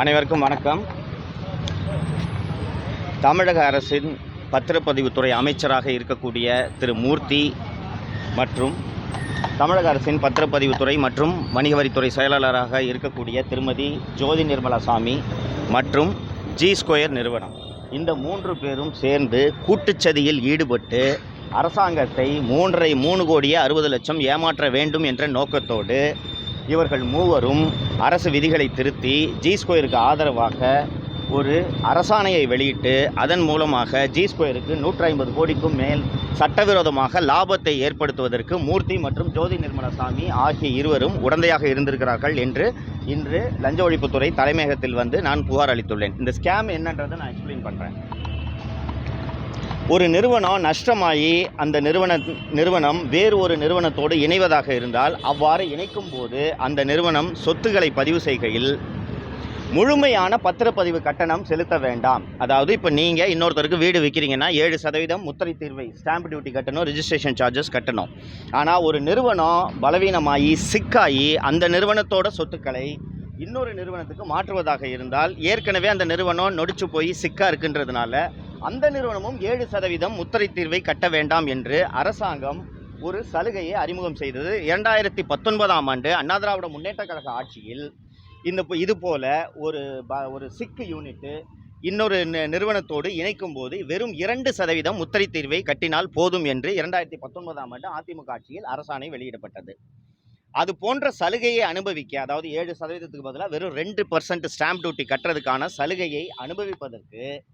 அனைவருக்கும் வணக்கம். தமிழக அரசின் பத்திரப்பதிவுத்துறை அமைச்சராக இருக்கக்கூடிய திரு மூர்த்தி மற்றும் தமிழக அரசின் பத்திரப்பதிவுத்துறை மற்றும் வணிக வரித்துறை செயலாளராக இருக்கக்கூடிய திருமதி ஜோதி நிர்மலா சாமி மற்றும் ஜி ஸ்கொயர் நிறுவனம். இந்த மூன்று பேரும் சேர்ந்து கூட்டுச்சதியில் ஈடுபட்டு அரசாங்கத்தை மூன்றரை மூணு கோடியே அறுபது லட்சம் ஏமாற்ற வேண்டும் என்ற நோக்கத்தோடு இவர்கள் மூவரும் அரசு விதிகளை திருத்தி ஜி ஸ்கொயருக்கு ஆதரவாக ஒரு அரசாணையை வெளியிட்டு அதன் மூலமாக ஜி ஸ்கொயருக்கு நூற்றி ஐம்பது கோடிக்கும் மேல் சட்டவிரோதமாக லாபத்தை ஏற்படுத்துவதற்கு மூர்த்தி மற்றும் ஜோதி நிர்மலசாமி ஆகிய இருவரும் உடந்தையாக இருந்திருக்கிறார்கள் என்று இன்று லஞ்ச ஒழிப்புத்துறை தலைமையகத்தில் வந்து நான் புகார் அளித்துள்ளேன். இந்த ஸ்கேம் என்னன்றதை நான் எக்ஸ்பிளைன் பண்ணுறேன் ஒரு நிறுவனம் நஷ்டமாகி அந்த நிறுவன நிறுவனம் வேறு ஒரு நிறுவனத்தோடு இணைவதாக இருந்தால் அவ்வாறு இணைக்கும் போது அந்த நிறுவனம் சொத்துக்களை பதிவு செய்கையில் முழுமையான பத்திரப்பதிவு கட்டணம் செலுத்த வேண்டாம். அதாவது இப்போ நீங்கள் இன்னொருத்தருக்கு வீடு விற்கிறீங்கன்னா ஏழு சதவீதம் முத்திரை தீர்வை ஸ்டாம்ப் டியூட்டி கட்டணும் ரிஜிஸ்ட்ரேஷன் சார்ஜஸ் கட்டணும். ஆனால் ஒரு நிறுவனம் பலவீனமாகி சிக்காகி அந்த நிறுவனத்தோட சொத்துக்களை இன்னொரு நிறுவனத்துக்கு மாற்றுவதாக இருந்தால் ஏற்கனவே அந்த நிறுவனம் நொடிச்சு போய் சிக்காக இருக்குன்றதுனால அந்த நிறுவனமும் ஏழு சதவீதம் முத்திரை தீர்வை கட்ட வேண்டாம் என்று அரசாங்கம் ஒரு சலுகையை அறிமுகம் செய்தது. இரண்டாயிரத்தி பத்தொன்பதாம் ஆண்டு அண்ணா திராவிட முன்னேற்ற கழக ஆட்சியில் இந்த இது போல ஒரு ப- ஒரு சிக்கு யூனிட்டு இன்னொரு நிறுவனத்தோடு இணைக்கும் போது வெறும் இரண்டு சதவீதம் முத்திரை தீர்வை கட்டினால் போதும் என்று இரண்டாயிரத்தி பத்தொன்பதாம் ஆண்டு அதிமுக ஆட்சியில் அரசாணை வெளியிடப்பட்டது. அது போன்ற சலுகையை அனுபவிக்க அதாவது ஏழு சதவீதத்துக்கு பதிலாக வெறும் ரெண்டு பர்சன்ட் ஸ்டாம்ப் டியூட்டி கட்டுறதுக்கான சலுகையை அனுபவிப்பதற்கு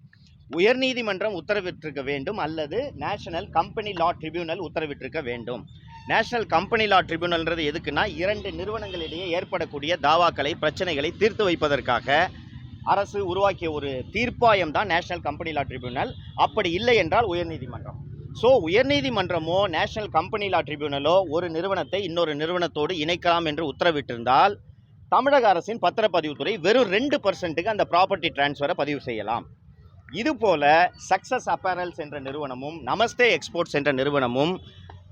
உயர்நீதிமன்றம் உத்தரவிட்டிருக்க வேண்டும் அல்லது நேஷனல் கம்பெனி லா ட்ரிபியூனல் உத்தரவிட்டிருக்க வேண்டும். நேஷனல் கம்பெனி லா ட்ரிபியூனல்ன்றது எதுக்குன்னா இரண்டு நிறுவனங்களிடையே ஏற்படக்கூடிய தாவாக்களை பிரச்சனைகளை தீர்த்து வைப்பதற்காக அரசு உருவாக்கிய ஒரு தீர்ப்பாயம் தான் நேஷனல் கம்பெனி லா ட்ரிபியூனல். அப்படி இல்லை என்றால் உயர்நீதிமன்றம். ஸோ உயர்நீதிமன்றமோ நேஷனல் கம்பெனி லா ட்ரிபியூனலோ ஒரு நிறுவனத்தை இன்னொரு நிறுவனத்தோடு இணைக்கலாம் என்று உத்தரவிட்டிருந்தால் தமிழக அரசின் பத்திரப்பதிவுத்துறை வெறும் ரெண்டு பர்சன்ட்டுக்கு அந்த ப்ராப்பர்ட்டி டிரான்ஸ்ஃபரை பதிவு செய்யலாம். இதுபோல சக்சஸ் அப்பேரல்ஸ் என்ற நிறுவனமும் நமஸ்தே எக்ஸ்போர்ட்ஸ் என்ற நிறுவனமும்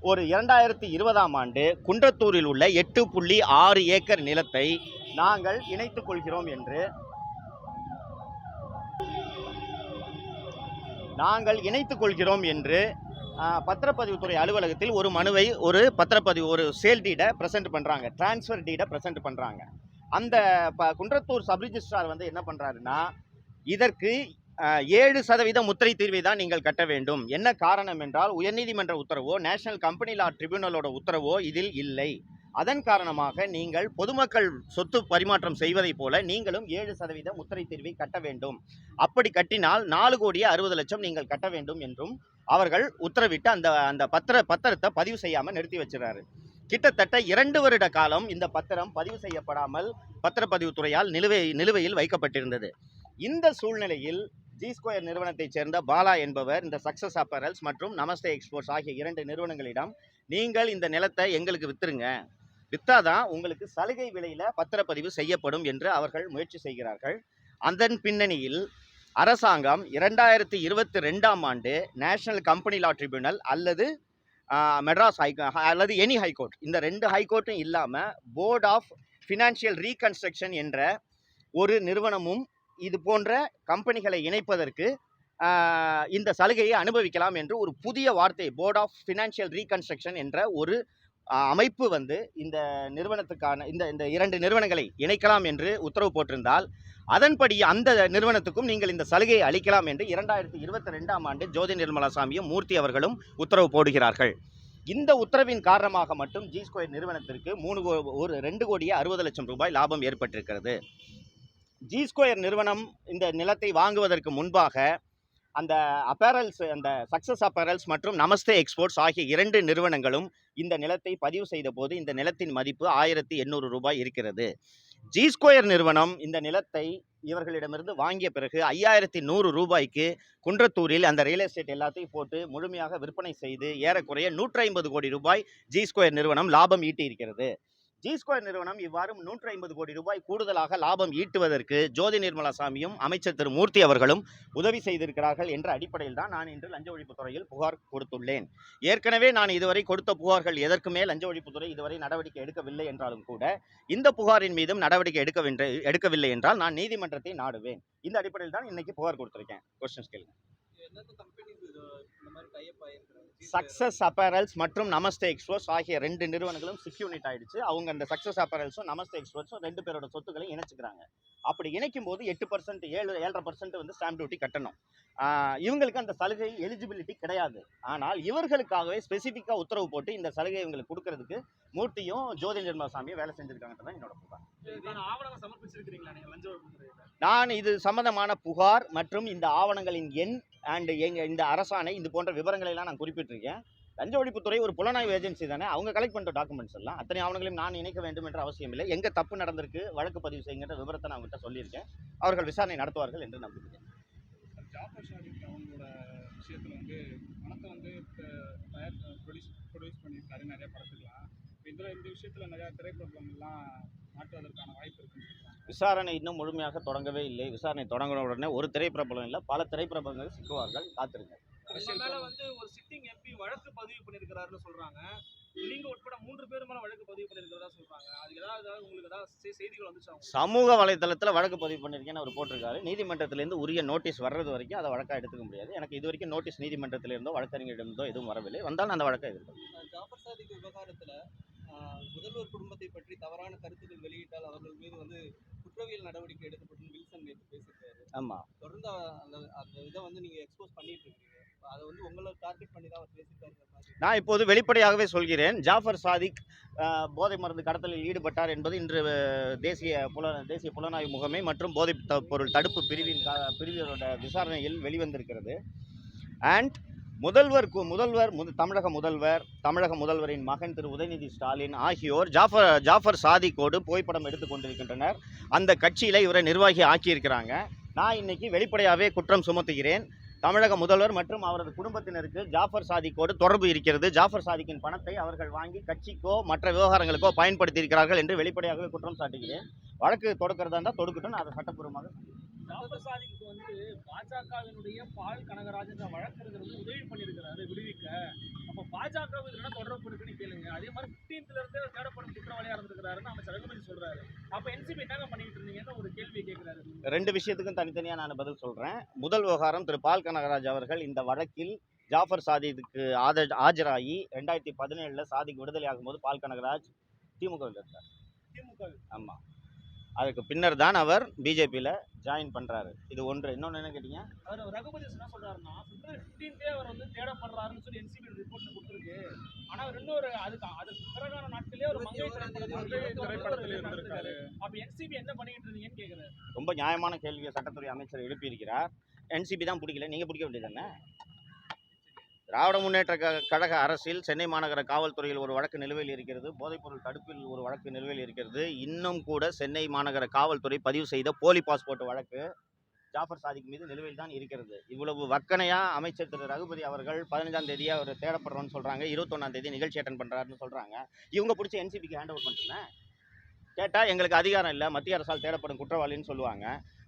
ஒரு இரண்டாயிரத்தி இருபதாம் ஆண்டு குன்றத்தூரில் உள்ள எட்டு புள்ளி ஆறு ஏக்கர் நிலத்தை நாங்கள் இணைத்துக் கொள்கிறோம் என்று நாங்கள் இணைத்துக் கொள்கிறோம் என்று பத்திரப்பதிவுத்துறை அலுவலகத்தில் ஒரு மனுவை ஒரு பத்திரப்பதிவு ஒரு சேல் டீடை ப்ரெசென்ட் பண்ணுறாங்க ட்ரான்ஸ்ஃபர் டீடை ப்ரெசென்ட் பண்ணுறாங்க அந்த ப குன்றத்தூர் சப் ரிஜிஸ்ட்ரார் வந்து என்ன பண்ணுறாருன்னா இதற்கு ஏழு சதவீத முத்திரை தீர்வை தான் நீங்கள் கட்ட வேண்டும். என்ன காரணம் என்றால் உயர்நீதிமன்ற உத்தரவோ நேஷனல் கம்பெனி லா ட்ரிபியூனலோட உத்தரவோ இதில் இல்லை. அதன் காரணமாக நீங்கள் பொதுமக்கள் சொத்து பரிமாற்றம் செய்வதைப் போல நீங்களும் ஏழு சதவீத முத்திரை தீர்வை கட்ட வேண்டும். அப்படி கட்டினால் நாலு கோடியே அறுபது லட்சம் நீங்கள் கட்ட வேண்டும் என்றும் அவர்கள் உத்தரவிட்டு அந்த அந்த பத்திர பத்திரத்தை பதிவு செய்யாமல் நிறுத்தி வச்சிடறாரு. கிட்டத்தட்ட இரண்டு வருட காலம் இந்த பத்திரம் பதிவு செய்யப்படாமல் பத்திரப்பதிவுத்துறையால் நிலுவை நிலுவையில் வைக்கப்பட்டிருந்தது. இந்த சூழ்நிலையில் ஜி ஸ்கொயர் நிறுவனத்தைச் சேர்ந்த பாலா என்பவர் இந்த சக்சஸ் அப்பரல்ஸ் மற்றும் நமஸ்தே எக்ஸ்போர்ட்ஸ் ஆகிய இரண்டு நிறுவனங்களிடம் நீங்கள் இந்த நிலத்தை எங்களுக்கு வித்துருங்க. வித்தாதான் உங்களுக்கு சலுகை விலையில பத்திரப்பதிவு செய்யப்படும் என்று அவர்கள் முயற்சி செய்கிறார்கள். அதன் பின்னணியில் அரசாங்கம் இரண்டாயிரத்தி இருபத்தி ரெண்டாம் ஆண்டு நேஷனல் கம்பெனி லா ட்ரிபியூனல் அல்லது மெட்ராஸ் ஹைகோ அல்லது எனி ஹைகோர்ட் இந்த ரெண்டு ஹைகோர்ட்டும் இல்லாமல் போர்ட் ஆஃப் ஃபினான்ஷியல் ரீகன்ஸ்ட்ரக்ஷன் என்ற ஒரு நிறுவனமும் இது போன்ற கம்பெனிகளை இணைப்பதற்கு இந்த சலுகையை அனுபவிக்கலாம் என்று ஒரு புதிய வார்த்தை போர்ட் ஆஃப் ஃபினான்ஷியல் ரீகன்ஸ்ட்ரக்ஷன் என்ற ஒரு அமைப்பு வந்து இந்த நிறுவனத்துக்கான இந்த இந்த இரண்டு நிறுவனங்களை இணைக்கலாம் என்று உத்தரவு போட்டிருந்தால் அதன்படி அந்த நிறுவனத்துக்கும் நீங்கள் இந்த சலுகையை அளிக்கலாம் என்று இரண்டாயிரத்தி இருபத்தி ரெண்டாம் ஆண்டு ஜோதி நிர்மலா சாமியும் மூர்த்தி அவர்களும் உத்தரவு போடுகிறார்கள். இந்த உத்தரவின் காரணமாக மட்டும் ஜி ஸ்கொயர் நிறுவனத்திற்கு மூணு கோ- ஒரு ரெண்டு கோடியே அறுபது லட்சம் ரூபாய் லாபம் ஏற்பட்டிருக்கிறது. ஜி ஸ்கொயர் நிறுவனம் இந்த நிலத்தை வாங்குவதற்கு முன்பாக அந்த அப்பேரல்ஸ் அந்த சக்சஸ் அப்பேரல்ஸ் மற்றும் நமஸ்தே எக்ஸ்போர்ட்ஸ் ஆகிய இரண்டு நிறுவனங்களும் இந்த நிலத்தை பதிவு செய்த போது இந்த நிலத்தின் மதிப்பு ஆயிரத்தி எண்ணூறு ரூபாய் இருக்கிறது. ஜி ஸ்கொயர் நிறுவனம் இந்த நிலத்தை இவர்களிடமிருந்து வாங்கிய பிறகு ஐயாயிரத்தி நூறு ரூபாய்க்கு குன்றத்தூரில் அந்த ரியல் எஸ்டேட் எல்லாத்தையும் போட்டு முழுமையாக விற்பனை செய்து ஏறக்குறைய நூற்றி ஐம்பது கோடி ரூபாய் ஜி ஸ்கொயர் நிறுவனம் லாபம் ஈட்டி இருக்கிறது ஜி ஸ்கொயர் நிறுவனம் இவ்வாறு நூற்றி ஐம்பது கோடி ரூபாய் கூடுதலாக லாபம் ஈட்டுவதற்கு ஜோதி நிர்மலா சாமியும் அமைச்சர் திரு மூர்த்தி அவர்களும் உதவி செய்திருக்கிறார்கள் என்ற அடிப்படையில் தான் நான் இன்று லஞ்ச ஒழிப்புத்துறையில் புகார் கொடுத்துள்ளேன். ஏற்கனவே நான் இதுவரை கொடுத்த புகார்கள் எதற்குமே லஞ்ச ஒழிப்புத்துறை இதுவரை நடவடிக்கை எடுக்கவில்லை என்றாலும் கூட இந்த புகாரின் மீதும் நடவடிக்கை எடுக்கவில்லை எடுக்கவில்லை என்றால் நான் நீதிமன்றத்தை நாடுவேன். இந்த அடிப்படையில் தான் இன்னைக்கு புகார் கொடுத்துருக்கேன். கொஸ்டின்ஸ் கேளுங்க. இந்த சக்சஸ் அப்பேரல்ஸ் மற்றும் நமஸ்தே எக்ஸ்போர்ட்ஸ் ஆகிய ரெண்டு நிறுவனங்களும் சிப் யூனிட் ஆயிடுச்சு. அவங்க அந்த சக்சஸ் அப்பேரல்ஸும் நமஸ்தே எக்ஸ்போர்ட்ஸும் ரெண்டு பேரோட சொத்துக்களை இணைச்சிக்கிறாங்க. அப்படி இணைக்கும் போது எட்டு பர்சன்ட் ஏழு ஏழரை பர்சன்ட் வந்து ஸ்டாம்ப் டியூட்டி கட்டணும். இவங்களுக்கு அந்த சலுகை எலிஜிபிலிட்டி கிடையாது. ஆனால் இவர்களுக்காகவே ஸ்பெசிஃபிக்காக உத்தரவு போட்டு இந்த சலுகை இவங்களுக்கு கொடுக்கறதுக்கு மூர்த்தியும் ஜோதி நிர்மலா சாமியும் வேலை செஞ்சிருக்காங்கன்றது தான் என்னோட புகார். நான் இது சம்பந்தமான புகார் மற்றும் இந்த ஆவணங்களின் எண் அண்ட் எங்க இந்த அரசாணை இது போன்ற விவரங்களை எல்லாம் நான் குறிப்பிட்டிருக்கேன். லஞ்ச ஒழிப்புத்துறை ஒரு புலனாய்வு ஏஜென்சி தானே? அவங்க கலெக்ட் பண்ணுற டாக்குமெண்ட்ஸ் எல்லாம். அத்தனை ஆவணங்களையும் நான் இணைக்க வேண்டும் என்ற அவசியம் இல்லை. எங்கே தப்பு நடந்திருக்கு வழக்கு பதிவு செய்யுங்கிற விவரத்தை நான் அவங்ககிட்ட சொல்லியிருக்கேன். அவர்கள் விசாரணை நடத்துவார்கள் என்று நம்புகிறேன். ஜாஃபர் ஷாரிக் அவங்களோட விஷயத்தில் வந்து பணத்தை வந்து தயார் ப்ரொடியூஸ் ப்ரொடியூஸ் பண்ணியிருக்காரு நிறைய படத்துக்கலாம் இதில் இந்த விஷயத்தில் நிறையா திரைப்படங்கள்லாம் மாற்றுவதற்கான வாய்ப்பு இருக்குன்னு விசாரணை இன்னும் முழுமையாக தொடங்கவே இல்லை. விசாரணை தொடங்கின உடனே ஒரு திரைப்பிரபலம் இல்லை. பல திரைப்பிரபலங்கள் சிக்குவார்கள். காத்திருங்க உங்க மேல வந்து ஒரு சிட்டிங் எம்பி வழக்கு பதிவு பண்ணிருக்கிறாருன்னு சொல்றாங்க. நீங்க உட்பட மூன்று பேர் மேல வழக்கு பதிவு பண்ணிருக்கிறதா சொல்றாங்க. அதுக்கு ஏதாவது உங்களுக்கு ஏதாவது செய்திகள் வந்துச்சா? சமூக வலைதளத்தில் வழக்கு பதிவு பண்ணியிருக்கேன்னு அவர் போட்டிருக்காரு. நீதிமன்றத்திலேருந்து உரிய நோட்டீஸ் வர்றது வரைக்கும் அதை வழக்காக எடுத்துக்க முடியாது. எனக்கு இது வரைக்கும் நோட்டீஸ் நீதிமன்றத்திலிருந்தோ வழக்கறிஞரிடமிருந்தோ எதுவும் வரவில்லை. வந்தால் அந்த வழக்கை எதிர்ப்பேன் ஜாஃபர் சாதிக் விவகாரத்துல முதல்வர் குடும்பத்தை பற்றி தவறான கருத்துக்கள் வெளியிட்டால் அவர்கள் மீது வந்து குற்றவியல் நடவடிக்கை எடுக்கப்படும் வில்சன் நேற்று பேசியிருக்காரு. ஆமாம் தொடர்ந்து அந்த அந்த இதை வந்து நீங்க எக்ஸ்போஸ் பண்ணிட்டு இருக்கீங்க. வந்து டார்கெட் பண்ணி தான் நான் இப்போது வெளிப்படையாகவே சொல்கிறேன் ஜாஃபர் சாதிக் போதை மருந்து கடத்தலில் ஈடுபட்டார் என்பது இன்று தேசிய புல தேசிய புலனாய்வு முகமை மற்றும் போதை த- பொருள் தடுப்பு பிரிவின் கா- பிரிவினரோட விசாரணையில் வெளிவந்திருக்கிறது. அண்ட் முதல்வர் கு- முதல்வர் முத- தமிழக முதல்வர் தமிழக முதல்வரின் மகன் திரு உதயநிதி ஸ்டாலின் ஆகியோர் ஜாஃபர் ஜாஃபர் சாதிக்கோடு புகைப்படம் எடுத்துக் கொண்டிருக்கின்றனர். அந்த கட்சியில் இவரை நிர்வாகி ஆக்கியிருக்கிறாங்க. நான் இன்னைக்கு வெளிப்படையாகவே குற்றம் சுமத்துகிறேன். தமிழக முதல்வர் மற்றும் அவரது குடும்பத்தினருக்கு ஜாஃபர் சாதிக்கோடு தொடர்பு இருக்கிறது. ஜாஃபர் சாதிக்கின் பணத்தை அவர்கள் வாங்கி கட்சிக்கோ மற்ற விவகாரங்களுக்கோ பயன்படுத்தி இருக்கிறார்கள் என்று வெளிப்படையாகவே குற்றம் சாட்டுகிறேன். வழக்கு தொடுக்கிறதா இருந்தால் தொடுக்கட்டும். அதை சட்டப்பூர்வமாக ஜாஃபர் சாதிக்கு வந்து பாஜகவினுடைய பால் கனகராஜன் வழக்கறிஞர் வந்து உதவி பண்ணியிருக்கிறாரு விடுவிக்க. அப்போ பாஜக இதுல தொடர்பு இருக்குன்னு கேளுங்க. அதே மாதிரி பிப்டீன்த்ல இருந்து தேடப்படும் குற்றவாளியா இருந்திருக்கிறாருன்னு அமைச்சர் ரகுபதி சொல்றாரு. அப்ப என்சிபி என்னங்க பண்ணிட்டு இருந்தீங்கன்னு ஒரு கேள்வி கேட்கிறாரு ரெண்டு விஷயத்துக்கும் தனித்தனியாக நான் பதில் சொல்கிறேன் முதல் விவகாரம் திரு பால் கனகராஜ் அவர்கள் இந்த வழக்கில் ஜாஃபர் சாதிக்கு ஆத ஆஜராகி ரெண்டாயிரத்தி பதினேழில் சாதிக்கு விடுதலை ஆகும்போது பால் கனகராஜ் திமுகவில் இருந்தார். திமுக ஆமாம் அதுக்கு பின்னர் தான் அவர் பிஜேபியில் ஜாயின் பண்ணுறாரு இது ஒன்று. இன்னொன்று என்ன கேட்டீங்க? அவர் ரகுபதி என்ன பிப்ரவரி ஃபிஃப்டீன்த்தே அவர் வந்து தேடப்படுறாருன்னு சொல்லி என்சிபி ரிப்போர்ட்ல கொடுத்துருக்கு. ஆனா அவர் இன்னொரு அதுக்கு அதுக்கு பிறகான நாட்களே ஒரு திரைப்படத்துல இருந்திருக்காரு. அப்ப என்சிபி என்ன பண்ணிட்டு இருந்தீங்கன்னு கேக்குறாரு. ரொம்ப நியாயமான கேள்வியை சட்டத்துறை அமைச்சர் எழுப்பியிருக்கிறார். என்சிபி தான் பிடிக்கல. நீங்கள் பிடிக்க வேண்டியது திராவிட முன்னேற்ற க- கழக அரசில் சென்னை மாநகர காவல்துறையில் ஒரு வழக்கு நிலுவையில் இருக்கிறது போதைப்பொருள் தடுப்பில் ஒரு வழக்கு நிலுவையில் இருக்கிறது. இன்னும் கூட சென்னை மாநகர காவல்துறை பதிவு செய்த போலி பாஸ்போர்ட் வழக்கு ஜாஃபர் சாதிக் மீது நிலுவையில் தான் இருக்கிறது. இவ்வளவு வக்கனையா அமைச்சர் திரு. ரகுபதி அவர்கள் பதினஞ்சாம் தேதி அவர் தேடப்படுறோன்னு சொல்றாங்க. இருபத்தொன்னாம் தேதி நிகழ்ச்சி அட்டன் பண்றாருன்னு சொல்றாங்க. இவங்க பிடிச்ச என்சிபிக்கு ஹேண்ட் ஓவர் பண்ணிட்டுனேன் கேட்டால் எங்களுக்கு அதிகாரம் இல்லை மத்திய அரசால் தேடப்படும் குற்றவாளின்னு சொல்லுவாங்க.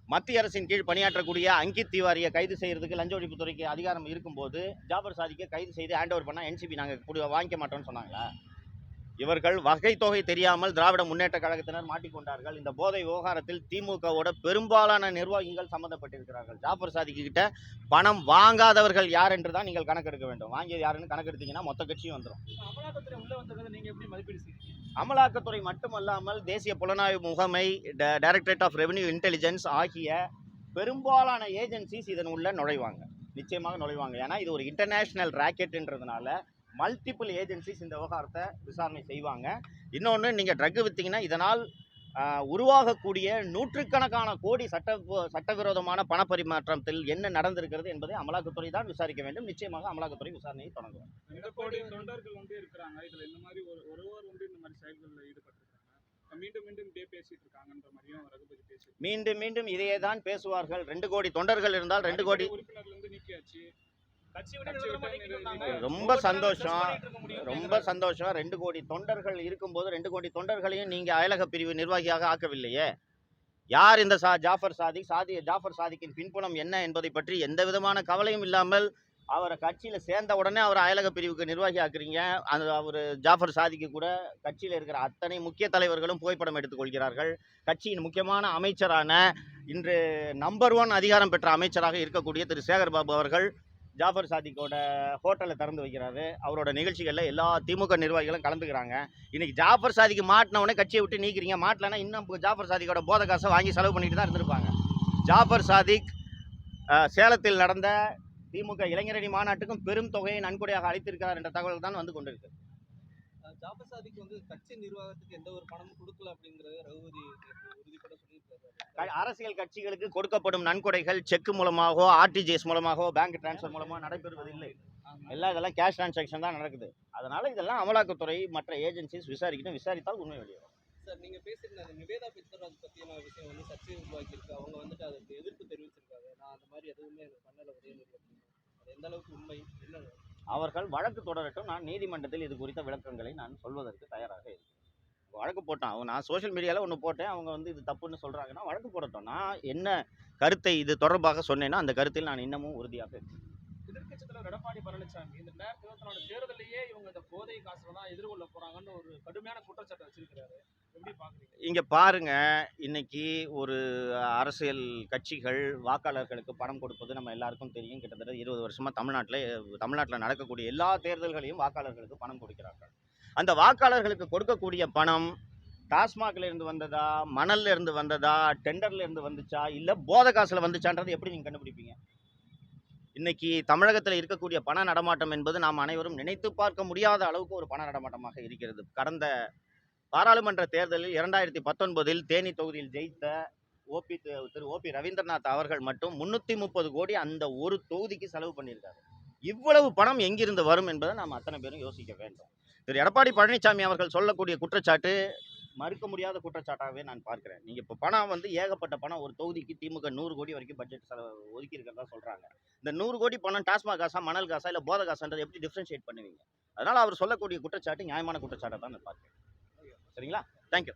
மத்திய அரசின் கீழ் பணியாற்றக்கூடிய அங்கித் திவாரியை கைது செய்யறதுக்கு லஞ்ச ஒழிப்புத்துறைக்கு அதிகாரம் இருக்கும்போது ஜாபர் சாதிக்கை கைது செய்து ஹேண்ட் ஓவர் பண்ணால் என்சிபி நாங்கள் வாங்கிக்க மாட்டோம்னு சொன்னாங்களா? இவர்கள் வகை தொகை தெரியாமல் திராவிட முன்னேற்ற கழகத்தினர் மாட்டிக்கொண்டார்கள். இந்த போதை விவகாரத்தில் திமுகவோட பெரும்பாலான நிர்வாகிகள் சம்பந்தப்பட்டிருக்கிறார்கள் ஜாஃபர் சாதிக்கு கிட்ட பணம் வாங்காதவர்கள் யார் என்று தான் நீங்கள் கணக்கெடுக்க வேண்டும். வாங்கியது யாருன்னு கணக்கெடுத்தீங்கன்னா மொத்த கட்சியும் வந்துடும் அமலாக்கத்துறை உள்ள வந்திருக்கிறத நீங்க எப்படி மதிப்பீடு செய்றீங்க அமலாக்கத்துறை மட்டுமல்லாமல் தேசிய புலனாய்வு முகமை டைரக்டரேட் ஆஃப் ரெவென்யூ இன்டெலிஜென்ஸ் ஆகிய பெரும்பாலான ஏஜென்சிஸ் இதன் உள்ள நுழைவாங்க. நிச்சயமாக நுழைவாங்க. ஏன்னா இது ஒரு இன்டர்நேஷ்னல் ராக்கெட்ன்றதுனால மல்டிபிள் ஏஜென்சிஸ் இந்த விவகாரத்தை விசாரணை செய்வாங்க. இன்னொன்று நீங்கள் ட்ரக் விற்றீங்கன்னா இதனால் உருவாகக்கூடிய நூற்றுக்கணக்கான கோடி சட்ட சட்டவிரோதமான பணப்பரிமாற்றத்தில் என்ன நடந்திருக்கிறது என்பதை அமலாக்கத்துறை தான் விசாரிக்க வேண்டும். நிச்சயமாக அமலாக்கத்துறை விசாரணையை தொடங்கும் ரெண்டு கோடி தொண்டர்கள் வந்து இருக்கிறாங்க. இதுல இந்த மாதிரி ஒரு ஒருவர் வந்து இந்த மாதிரி செயல்களில் ஈடுபட்டிருக்காங்க. மீண்டும் மீண்டும் இதே பேசிட்டு இருக்காங்கன்ற மாதிரியும் ரகுபதி பேசிட்டு மீண்டும் மீண்டும் இதையே தான் பேசுவார்கள். ரெண்டு கோடி தொண்டர்கள் இருந்தால் ரெண்டு கோடி நீக்கியாச்சு. ரொம்ப சந்தோஷம். ரொம்ப. சந்தோஷம். ரெண்டு கோடி தொண்டர்கள் இருக்கும்போது ரெண்டு கோடி தொண்டர்களையும் நீங்க அயலக பிரிவு நிர்வாகியாக ஆக்கவில்லையே? யார் இந்த சா ஜாஃபர் சாதிக் சாதி ஜாஃபர் சாதிக்கின் பின்புலம் என்ன என்பதை பற்றி எந்த விதமான கவலையும் இல்லாமல் அவரை கட்சியில சேர்ந்த உடனே அவர் அயலக பிரிவுக்கு நிர்வாகி ஆக்குறீங்க. அந்த அவர் ஜாஃபர் சாதிக்கு கூட கட்சியில் இருக்கிற அத்தனை முக்கிய தலைவர்களும் புகைப்படம் எடுத்துக்கொள்கிறார்கள் கட்சியின் முக்கியமான அமைச்சரான இன்று நம்பர் ஒன் அதிகாரம் பெற்ற அமைச்சராக இருக்கக்கூடிய திரு சேகர் பாபு அவர்கள் ஜாஃபர் சாதிக்கோட ஹோட்டலை திறந்து வைக்கிறாரு. அவரோட நிகழ்ச்சிகளில் எல்லா திமுக நிர்வாகிகளும் கலந்துக்கிறாங்க. இன்றைக்கி ஜாஃபர் சாதிக்கு மாட்டினவுடனே கட்சியை விட்டு நீக்கிறீங்க. மாட்டலன்னா இன்னும் ஜாஃபர் சாதிக்கோட போத காசை வாங்கி செலவு பண்ணிட்டு தான் இருந்திருப்பாங்க. ஜாஃபர் சாதிக் சேலத்தில் நடந்த திமுக இளைஞரணி மாநாட்டுக்கும் பெரும் தொகையை நன்கொடையாக அளித்திருக்கிறார் என்ற தகவல் தான் வந்து கொண்டிருக்கு. சாதிக் வந்து கட்சி நிர்வாகத்துக்கு எந்த ஒரு பணமும் கொடுக்கல அப்படிங்கறத ரகுபதி உறுதிப்பட சொல்லியிருக்காரு அரசியல் கட்சிகளுக்கு கொடுக்கப்படும் நன்கொடைகள் செக் மூலமாகவோ ஆர்டிஜிஎஸ் மூலமாகவோ பேங்க் டிரான்ஸ்ஃபர் மூலமாக நடைபெறுவதில்லை. எல்லாம் இதெல்லாம் கேஷ் டிரான்சாக்ஷன் தான் நடக்குது. அதனால இதெல்லாம் அமலாக்கத்துறை மற்ற ஏஜென்சிஸ் விசாரிக்கணும். விசாரித்தால் உண்மை வெளியே சார் நீங்க பேசியிருந்த நிவேதா பித்தராஜ் பத்தியான விஷயம் வந்து சர்ச்சை உருவாக்கி இருக்கு அவங்க வந்துட்டு அதுக்கு எதிர்ப்பு தெரிவிச்சிருக்காங்க. நான் அந்த மாதிரி எதுவுமே பண்ணல அது எந்த அளவுக்கு உண்மை? என்ன? அவர்கள் வழக்கு தொடரட்டும். நான் நீதிமன்றத்தில் இது குறித்த விளக்கங்களை நான் சொல்வதற்கு தயாராக இருக்கேன் வழக்கு போட்டான். நான் சோஷியல் மீடியாவில் ஒன்று போட்டேன். அவங்க வந்து இது தப்புன்னு சொல்கிறாங்கன்னா வழக்கு போடட்டும். நான் என்ன கருத்தை இது தொடர்பாக சொன்னேன்னா அந்த கருத்தில் நான் இன்னமும் உறுதியாக இருக்கேன் எதிர்க்கட்சித் தலைவர் எடப்பாடி பழனிசாமி இந்த ரெண்டாயிரத்தி இருபத்தி நாலு தேர்தலையே இவங்க இந்த போதை காசுல தான் எதிர்கொள்ள போறாங்கன்னு ஒரு கடுமையான குற்றச்சாட்டை வச்சிருக்கிறாரு. இங்கே பாருங்க இன்னைக்கு ஒரு அரசியல் கட்சிகள் வாக்காளர்களுக்கு பணம் கொடுப்பது நம்ம எல்லாருக்கும் தெரியும். கிட்டத்தட்ட இருபது வருஷமாக தமிழ்நாட்டில் தமிழ்நாட்டில் நடக்கக்கூடிய எல்லா தேர்தல்களையும் வாக்காளர்களுக்கு பணம் கொடுக்கிறார்கள். அந்த வாக்காளர்களுக்கு கொடுக்கக்கூடிய பணம் டாஸ்மாக்ல இருந்து வந்ததா மணல்ல இருந்து வந்ததா டெண்டர்ல இருந்து வந்துச்சா இல்லை போத காசுல வந்துச்சான்றது எப்படி நீங்கள் கண்டுபிடிப்பீங்க? இன்னைக்கு தமிழகத்தில் இருக்கக்கூடிய பண நடமாட்டம் என்பது நாம் அனைவரும் நினைத்து பார்க்க முடியாத அளவுக்கு ஒரு பண நடமாட்டமாக இருக்கிறது. கடந்த பாராளுமன்ற தேர்தலில் இரண்டாயிரத்தி பத்தொன்பதில் தேனி தொகுதியில் ஜெயித்த ஓபி திரு ஓபி ரவீந்திரநாத் அவர்கள் மட்டும் முன்னூற்றி முப்பது கோடி அந்த ஒரு தொகுதிக்கு செலவு பண்ணியிருக்காரு. இவ்வளவு பணம் எங்கிருந்து வரும் என்பதை நாம் அத்தனை பேரும் யோசிக்க வேண்டும். திரு எடப்பாடி பழனிசாமி அவர்கள் சொல்லக்கூடிய குற்றச்சாட்டு மறுக்க முடியாத குற்றச்சாட்டாகவே நான் பார்க்கிறேன். நீங்கள் இப்போ பணம் வந்து ஏகப்பட்ட பணம் ஒரு தொகுதிக்கு திமுக நூறு கோடி வரைக்கும் பட்ஜெட் செலவு ஒதுக்கி இருக்கிறதா சொல்கிறாங்க இந்த நூறு கோடி பணம் டாஸ்மாக் காசா மணல் காசா இல்லை போத காசான்றது எப்படி டிஃப்ரென்ஷியேட் பண்ணுவீங்க? அதனால் அவர் சொல்லக்கூடிய குற்றச்சாட்டு நியாயமான குற்றச்சாட்டை தான் நான் பார்க்குறேன். சரிங்களா? தேங்க்யூ